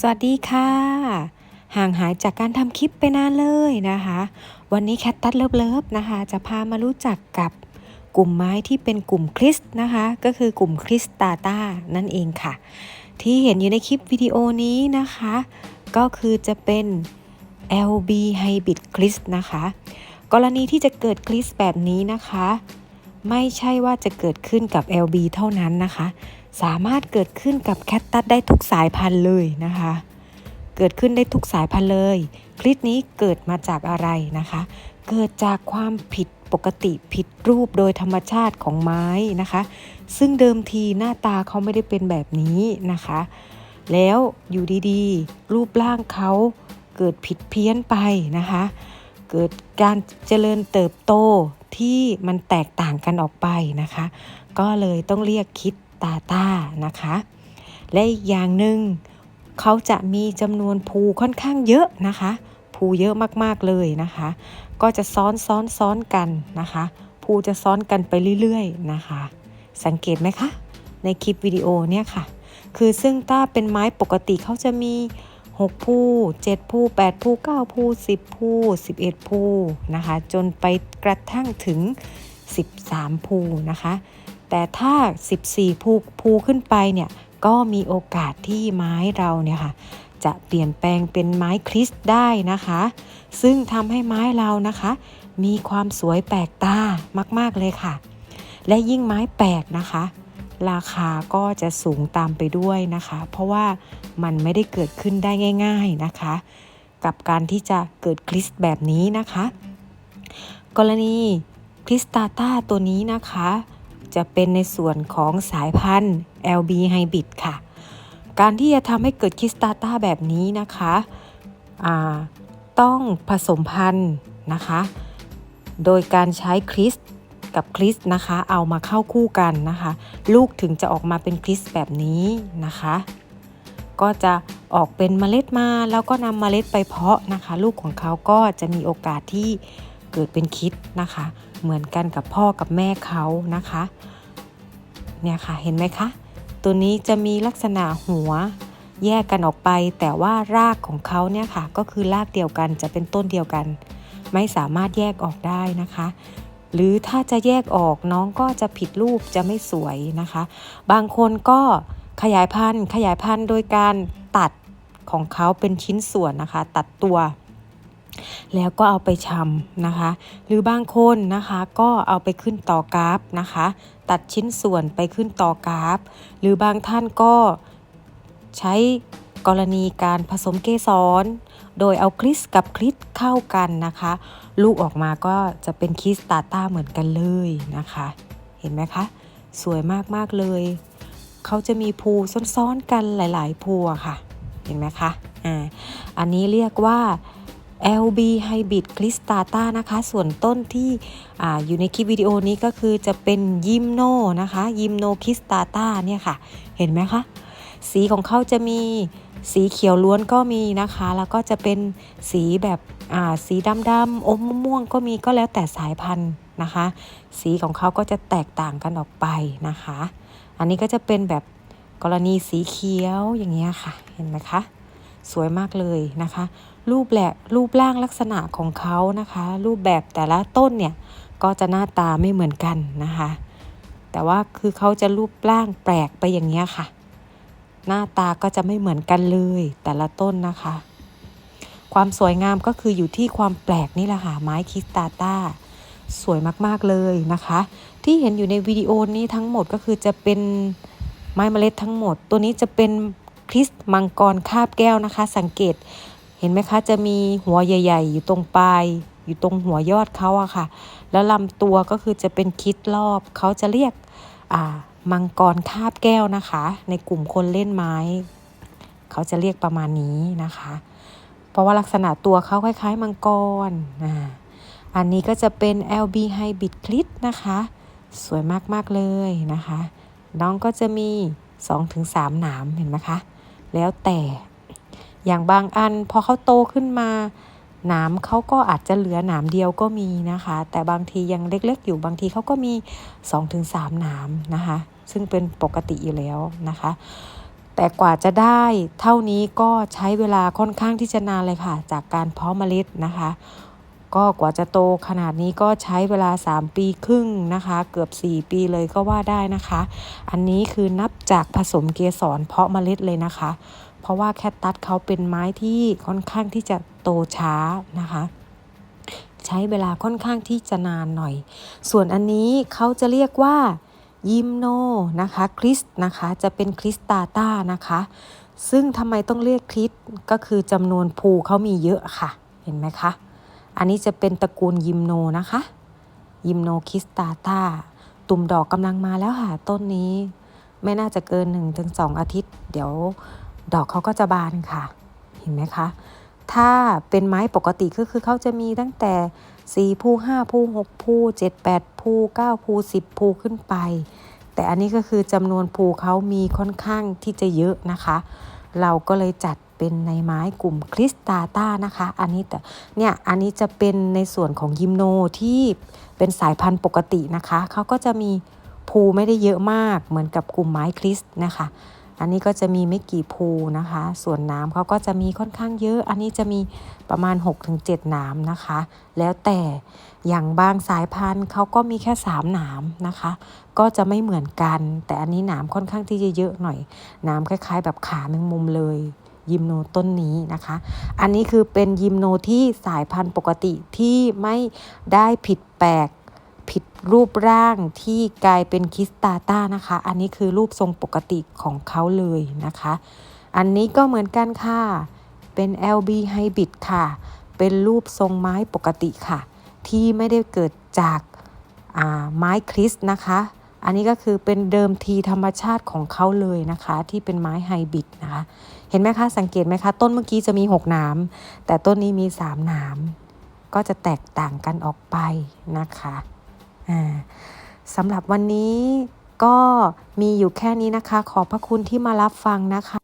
สวัสดีค่ะ ห่างหายจากการทำคลิปไปนานเลยนะคะ วันนี้แคทตัดเลิฟเลิฟนะคะ จะพามารู้จักกับกลุ่มไม้ที่เป็นกลุ่มคริสต์นะคะ ก็คือกลุ่มคริสตาตานั่นเองค่ะ ที่เห็นอยู่ในคลิปวิดีโอนี้นะคะ ก็คือจะเป็น LB Hybrid c r i s นะคะ กรณีที่จะเกิดคริสแบบนี้นะคะ ไม่ใช่ว่าจะเกิดขึ้นกับ LB เท่านั้นนะคะ สามารถเกิดขึ้นกับแคตตัสได้ทุกสายพันธุ์เลยนะคะ เกิดขึ้นได้ทุกสายพันธุ์เลย คลิปนี้เกิดมาจากอะไรนะคะ เกิดจากความผิดปกติผิดรูปโดยธรรมชาติของไม้นะคะ ซึ่งเดิมทีหน้าตาเขาไม่ได้เป็นแบบนี้นะคะ แล้วอยู่ดีๆ รูปร่างเขาเกิดผิดเพี้ยนไปนะคะ เกิดการเจริญเติบโต ที่มันแตกต่างกันออกไปนะคะ ก็เลยต้องเรียกคิดตาต้านะคะ และอีกอย่างหนึ่งเขาจะมีจำนวนภูค่อนข้างเยอะนะคะ ภูเยอะมากๆเลยนะคะ ก็จะซ้อนซ้อนซ้อนกันนะคะภูจะซ้อนกันไปเรื่อยๆนะคะ สังเกตไหมคะ ในคลิปวิดีโอเนี่ยค่ะ คือซึ่งถ้าเป็นไม้ปกติเขาจะมี 6ภู7ภู8ภู9ภู10ภู11ภูนะคะ จนไปกระทั่งถึง 13ภูนะคะ แต่ถ้า 14ภูภูขึ้นไปเนี่ยก็มีโอกาสที่ไม้เราเนี่ยค่ะจะเปลี่ยนแปลงเป็นไม้คริสได้นะคะ ซึ่งทำให้ไม้เรานะคะ มีความสวยแปลกตามาก ๆ เลยค่ะ และยิ่งไม้แปลกนะคะ ราคาก็จะสูงตามไปด้วยนะคะ เพราะว่า มันไม่ได้เกิดขึ้นได้ง่าย ๆนะคะ กับการที่จะเกิดคริสต์แบบนี้นะคะ กรณีคริสตาต้าตัวนี้นะคะ จะเป็นในส่วนของสายพันธุ์ LB Hybrid ค่ะ การที่จะทำให้เกิดคริสตาต้าแบบนี้นะคะต้องผสมพันธุ์นะคะ โดยการใช้คริสกับคริสนะคะ เอามาเข้าคู่กันนะคะ ลูกถึงจะออกมาเป็นคริสแบบนี้นะคะ ก็จะออกเป็นเมล็ดมาแล้วก็นำเมล็ดไปเพาะนะคะ ลูกของเขาก็จะมีโอกาสที่เกิดเป็นคิดนะคะ เหมือนกันกับพ่อกับแม่เขานะคะเนี่ยค่ะเห็นไหมคะตัวนี้จะมีลักษณะหัวแยกกันออกไป แต่ว่ารากของเขาเนี่ยค่ะ ก็คือรากเดียวกันจะเป็นต้นเดียวกัน ไม่สามารถแยกออกได้นะคะ หรือถ้าจะแยกออกน้องก็จะผิดรูปจะไม่สวยนะคะ บางคนก็ ขยายพันธุ์ ขยายพันธุ์โดยการตัดของเขาเป็นชิ้นส่วนนะคะ ตัดตัว แล้วก็เอาไปชำนะคะ หรือบางคนนะคะก็เอาไปขึ้นต่อกราฟนะคะ ตัดชิ้นส่วนไปขึ้นต่อกราฟ หรือบางท่านก็ใช้กรณีการผสมเกสร โดยเอาคริสกับคริสเข้ากันนะคะ ลูกออกมาก็จะเป็นคริสตาต้าเหมือนกันเลยนะคะ เห็นไหมคะ สวยมาก ๆ เลย เขาจะมีภูซ้อนๆกันหลาย ๆ ภูอะค่ะ เห็นไหมคะ อ่า อันนี้เรียกว่า LB Hybrid c r i s t a t a นะคะ ส่วนต้นที่ออยู่ในคลิปวิดีโอนี้ก็คือจะเป็นยิมโนนะคะยิมโนคริสตาตาเนี่ยค่ะ เห็นไหมคะ สีของเขาจะมีสีเขียวล้วนก็มีนะคะ แล้วก็จะเป็นสีแบบอ่าสีดำๆอมม่วงก็มีก็แล้วแต่สายพันธุ์นะคะ สีของเขาก็จะแตกต่างกันออกไปนะคะ อันนี้ก็จะเป็นแบบกรณีสีเขียวอย่างเงี้ยค่ะเห็นไหมคะสวยมากเลยนะคะ รูปแหละรูปร่างลักษณะของเขานะคะ รูปแบบแต่ละต้นเนี่ยก็จะหน้าตาไม่เหมือนกันนะคะ แต่ว่าคือเขาจะรูปร่างแปลกไปอย่างเงี้ยค่ะ หน้าตาก็จะไม่เหมือนกันเลย แต่ละต้นนะคะ ความสวยงามก็คืออยู่ที่ความแปลกนี่แหละค่ะไม้คิสตาต้าสวยมากๆเลยนะคะ ที่เห็นอยู่ในวิดีโอนี้ทั้งหมดก็คือจะเป็นไม้เมล็ดทั้งหมด ตัวนี้จะเป็นคริสมังกรคาบแก้วนะคะ สังเกตเห็นไหมคะจะมีหัวใหญ่ ๆ อยู่ตรงปลายอยู่ตรงหัวยอดเขาอะค่ะ แล้วลำตัวก็คือจะเป็นคิดรอบเขาจะเรียกอ่า มังกรคาบแก้วนะคะ ในกลุ่มคนเล่นไม้ เขาจะเรียกประมาณนี้นะคะ เพราะว่าลักษณะตัวเขาคล้าย ๆ มังกรอันนี้ก็จะเป็น LB Hybrid c l i t นะคะ สวยมากๆเลยนะคะ น้องก็จะมี 2-3 หนามเห็นไหมคะ แล้วแต่อย่างบางอันพอเขาโตขึ้นมาหนามเขาก็อาจจะเหลือหนามเดียวก็มีนะคะ แต่บางทียังเล็กๆ อยู่บางทีเขาก็มี 2-3 หนามนะคะ ซึ่งเป็นปกติอยู่แล้วนะคะ แต่กว่าจะได้เท่านี้ก็ใช้เวลาค่อนข้างที่จะนานเลยค่ะ จากการเพาะเมล็ดนะคะ ก็กว่าจะโตขนาดนี้ก็ใช้เวลา 3 ปีครึ่งนะคะ เกือบ 4 ปีเลยก็ว่าได้นะคะ อันนี้คือนับจากผสมเกสรเพาะเมล็ดเลยนะคะ เพราะว่าแคตตัสเขาเป็นไม้ที่ค่อนข้างที่จะโตช้านะคะใช้เวลาค่อนข้างที่จะนานหน่อย ส่วนอันนี้เขาจะเรียกว่า ยิมโนนะคะคริสนะคะจะเป็นคริสตาตานะคะ ซึ่งทำไมต้องเรียกคริสก็คือจำนวนภูเขามีเยอะค่ะ เห็นไหมคะ อันนี้จะเป็นตระกูลยิมโนนะคะ ยิมโนคริสตาตาตุ่มดอกกำลังมาแล้วค่ะ ต้นนี้ ไม่น่าจะเกิน 1-2 อาทิตย์ เดี๋ยวดอกเขาก็จะบานค่ะ เห็นไหมคะ ถ้าเป็นไม้ปกติก็คือเขาจะมีตั้งแต่ 4ภู5ภู6ภู7 8ภู9ภู10ภูขึ้นไป แต่อันนี้ก็คือจำนวนภูเขามีค่อนข้างที่จะเยอะนะคะ เราก็เลยจัดเป็นในไม้กลุ่มคริสตาต้านะคะ อันนี้แต่เนี่ยอันนี้จะเป็นในส่วนของยิมโนที่เป็นสายพันธุ์ปกตินะคะ เขาก็จะมีภูไม่ได้เยอะมากเหมือนกับกลุ่มไม้คริสนะคะ อันนี้ก็จะมีไม่กี่ภูนะคะ ส่วนน้ำเขาก็จะมีค่อนข้างเยอะ อันนี้จะมีประมาณ 6-7นามนะคะ แล้วแต่อย่างบางสายพันธุ์เขาก็มีแค่3หนามนะคะ ก็จะไม่เหมือนกัน แต่อันนี้หนามค่อนข้างที่จะเยอะหน่อยหนามคล้าย ๆ แบบขาแมงมุมเลยยิมโนต้นนี้นะคะ อันนี้คือเป็นยิมโนที่สายพันธุ์ปกติที่ไม่ได้ผิดแปลก ผิดรูปร่างที่กลายเป็นคริสตาต้านะคะ อันนี้คือรูปทรงปกติของเขาเลยนะคะ อันนี้ก็เหมือนกันค่ะ เป็น LB Hybrid ค่ะ เป็นรูปทรงไม้ปกติค่ะ ที่ไม่ได้เกิดจากาไม้คริสนะคะ อันนี้ก็คือเป็นเดิมทีธรรมชาติของเขาเลยนะคะ ที่เป็นไม้ไฮบริดนะคะ เห็นไหมคะ สังเกตไหมคะ ต้นเมื่อกี้จะมี 6 หนาม แต่ต้นนี้มี 3 หนาม ก็จะแตกต่างกันออกไปนะคะ สำหรับวันนี้ก็มีอยู่แค่นี้นะคะ ขอบพระคุณที่มารับฟังนะคะ